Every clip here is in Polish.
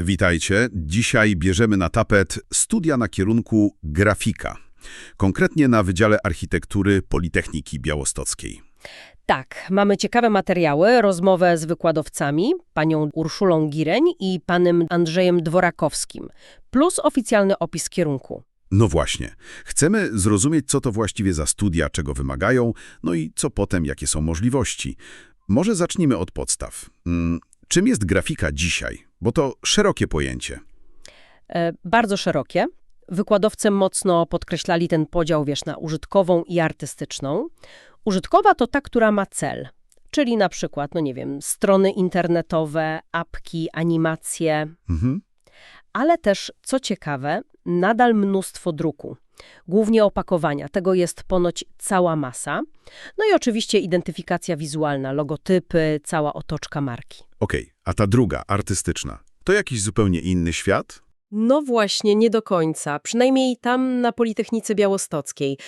Witajcie. Dzisiaj bierzemy na tapet studia na kierunku grafika. Konkretnie na Wydziale Architektury Politechniki Białostockiej. Tak, mamy ciekawe materiały, rozmowę z wykładowcami, panią Urszulą Gireń i panem Andrzejem Dworakowskim, plus oficjalny opis kierunku. No właśnie. Chcemy zrozumieć, co to właściwie za studia, czego wymagają, no i co potem, jakie są możliwości. Może zacznijmy od podstaw. Mm, czym jest grafika dzisiaj? Bo to szerokie pojęcie. E, bardzo szerokie. Wykładowcy mocno podkreślali ten podział, wiesz, na użytkową i artystyczną. Użytkowa to ta, która ma cel, czyli na przykład, no nie wiem, strony internetowe, apki, animacje, Mhm. ale też, co ciekawe, nadal mnóstwo druku. Głównie opakowania, tego jest ponoć cała masa. No i oczywiście identyfikacja wizualna, logotypy, cała otoczka marki. Okej, a ta druga, artystyczna, to jakiś zupełnie inny świat? No właśnie, nie do końca. Przynajmniej tam na Politechnice Białostockiej.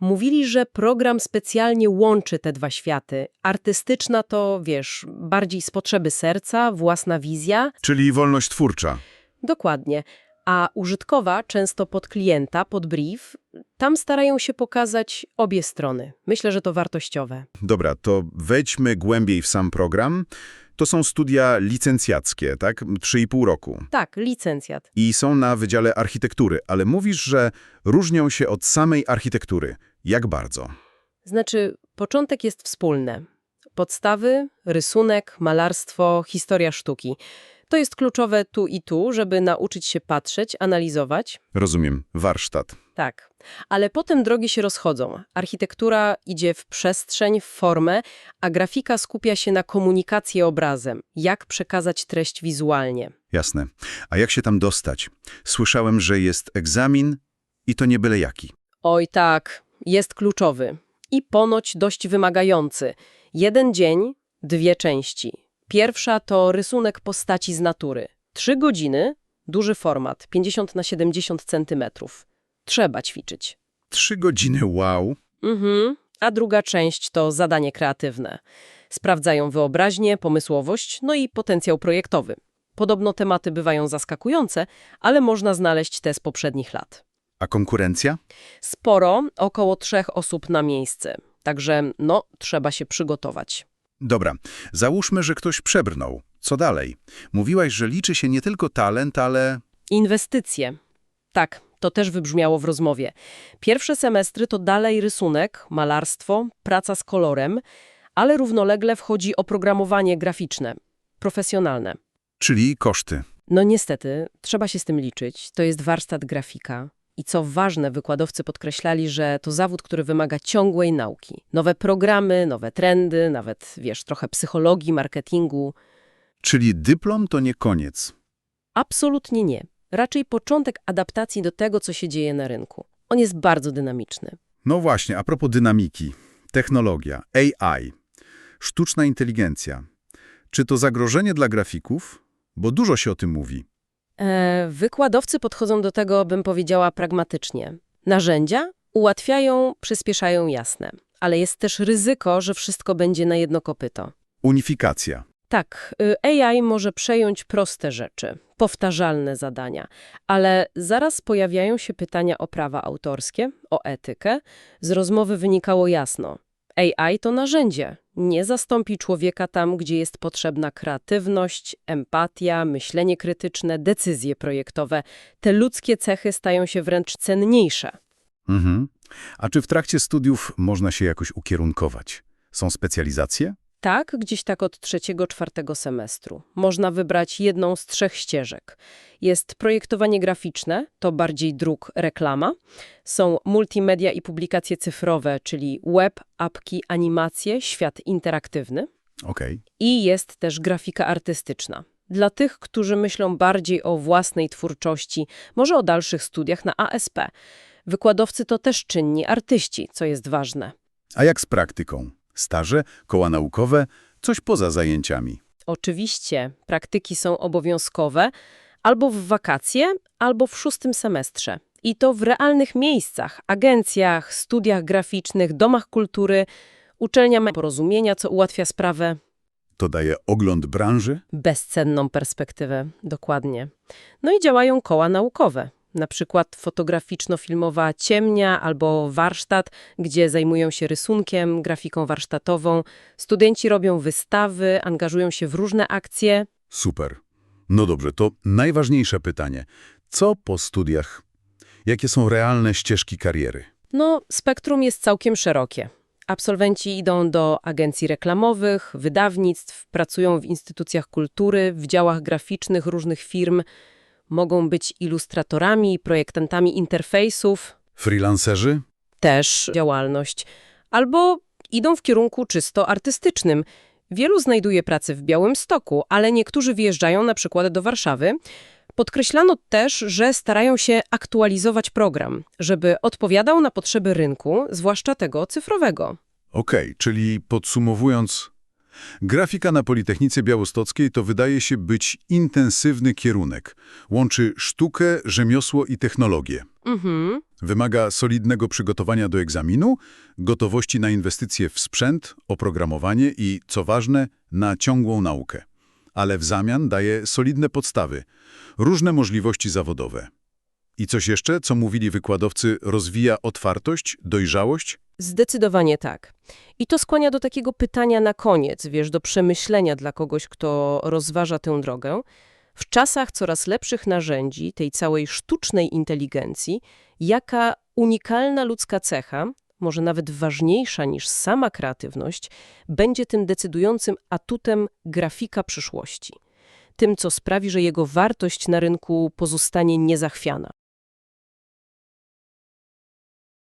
Mówili, że program specjalnie łączy te dwa światy. Artystyczna to, wiesz, bardziej z potrzeby serca, własna wizja. Czyli wolność twórcza. Dokładnie. A użytkowa, często pod klienta, pod brief, tam starają się pokazać obie strony. Myślę, że to wartościowe. Dobra, to wejdźmy głębiej w sam program. To są studia licencjackie, tak? 3,5 roku. Tak, licencjat. I są na Wydziale Architektury, ale mówisz, że różnią się od samej architektury. Jak bardzo? Znaczy, początek jest wspólny. Podstawy, rysunek, malarstwo, historia sztuki. To jest kluczowe tu i tu, żeby nauczyć się patrzeć, analizować. Rozumiem, warsztat. Tak. Ale potem drogi się rozchodzą. Architektura idzie w przestrzeń, w formę, a grafika skupia się na komunikacji obrazem. Jak przekazać treść wizualnie. Jasne. A jak się tam dostać? Słyszałem, że jest egzamin i to nie byle jaki. Oj tak, jest kluczowy. I ponoć dość wymagający. Jeden dzień, dwie części. Pierwsza to rysunek postaci z natury. Trzy godziny, duży format, 50 na 70 centymetrów. Trzeba ćwiczyć. Trzy godziny, wow. Mhm. A druga część to zadanie kreatywne. Sprawdzają wyobraźnię, pomysłowość, no i potencjał projektowy. Podobno tematy bywają zaskakujące, ale można znaleźć te z poprzednich lat. A konkurencja? Sporo, około trzech osób na miejsce. Także, no, trzeba się przygotować. Dobra, załóżmy, że ktoś przebrnął. Co dalej? Mówiłaś, że liczy się nie tylko talent, ale... Inwestycje. Tak, to też wybrzmiało w rozmowie. Pierwsze semestry to dalej rysunek, malarstwo, praca z kolorem, ale równolegle wchodzi oprogramowanie graficzne, profesjonalne. Czyli koszty. No niestety, trzeba się z tym liczyć. To jest warsztat grafika. I co ważne, wykładowcy podkreślali, że to zawód, który wymaga ciągłej nauki. Nowe programy, nowe trendy, nawet, wiesz, trochę psychologii, marketingu. Czyli dyplom to nie koniec. Absolutnie nie. Raczej początek adaptacji do tego, co się dzieje na rynku. On jest bardzo dynamiczny. No właśnie, a propos dynamiki. Technologia, AI, sztuczna inteligencja. Czy to zagrożenie dla grafików? Bo dużo się o tym mówi. E, wykładowcy podchodzą do tego, bym powiedziała, pragmatycznie. Narzędzia ułatwiają, przyspieszają jasne, ale jest też ryzyko, że wszystko będzie na jedno kopyto. Unifikacja. Tak, y, AI może przejąć proste rzeczy, powtarzalne zadania, ale zaraz pojawiają się pytania o prawa autorskie, o etykę. Z rozmowy wynikało jasno. AI to narzędzie, nie zastąpi człowieka tam, gdzie jest potrzebna kreatywność, empatia, myślenie krytyczne, decyzje projektowe. Te ludzkie cechy stają się wręcz cenniejsze. Mhm. A czy w trakcie studiów można się jakoś ukierunkować? Są specjalizacje? Tak, gdzieś tak od trzeciego, czwartego semestru. Można wybrać jedną z trzech ścieżek. Jest projektowanie graficzne, to bardziej druk, reklama. Są multimedia i publikacje cyfrowe, czyli web, apki, animacje, świat interaktywny. Okej. I jest też grafika artystyczna. Dla tych, którzy myślą bardziej o własnej twórczości, może o dalszych studiach na ASP. Wykładowcy to też czynni artyści, co jest ważne. A jak z praktyką? Staże, koła naukowe, coś poza zajęciami. Oczywiście, praktyki są obowiązkowe albo w wakacje, albo w szóstym semestrze. I to w realnych miejscach, agencjach, studiach graficznych, domach kultury. Uczelnia porozumienia, co ułatwia sprawę. To daje ogląd branży? bezcenną perspektywę, dokładnie. No i działają koła naukowe, na przykład fotograficzno-filmowa ciemnia albo warsztat, gdzie zajmują się rysunkiem, grafiką warsztatową. Studenci robią wystawy, angażują się w różne akcje. Super. No dobrze, to najważniejsze pytanie. Co po studiach? Jakie są realne ścieżki kariery? No, spektrum jest całkiem szerokie. Absolwenci idą do agencji reklamowych, wydawnictw, pracują w instytucjach kultury, w działach graficznych różnych firm, mogą być ilustratorami, projektantami interfejsów, Freelancerzy? też działalność, albo idą w kierunku czysto artystycznym. Wielu znajduje pracę w Białymstoku, ale niektórzy wyjeżdżają na przykład do Warszawy. Podkreślano też, że starają się aktualizować program, żeby odpowiadał na potrzeby rynku, zwłaszcza tego cyfrowego. Okej, czyli podsumowując, grafika na Politechnice Białostockiej to wydaje się być intensywny kierunek. Łączy sztukę, rzemiosło i technologię. Mhm. Wymaga solidnego przygotowania do egzaminu, gotowości na inwestycje w sprzęt, oprogramowanie i, co ważne, na ciągłą naukę. Ale w zamian daje solidne podstawy, różne możliwości zawodowe. I coś jeszcze, co mówili wykładowcy, rozwija otwartość, dojrzałość? Zdecydowanie tak. I to skłania do takiego pytania na koniec, wiesz, do przemyślenia dla kogoś, kto rozważa tę drogę. W czasach coraz lepszych narzędzi, tej całej sztucznej inteligencji, jaka unikalna ludzka cecha, może nawet ważniejsza niż sama kreatywność, będzie tym decydującym atutem grafika przyszłości. Tym, co sprawi, że jego wartość na rynku pozostanie niezachwiana.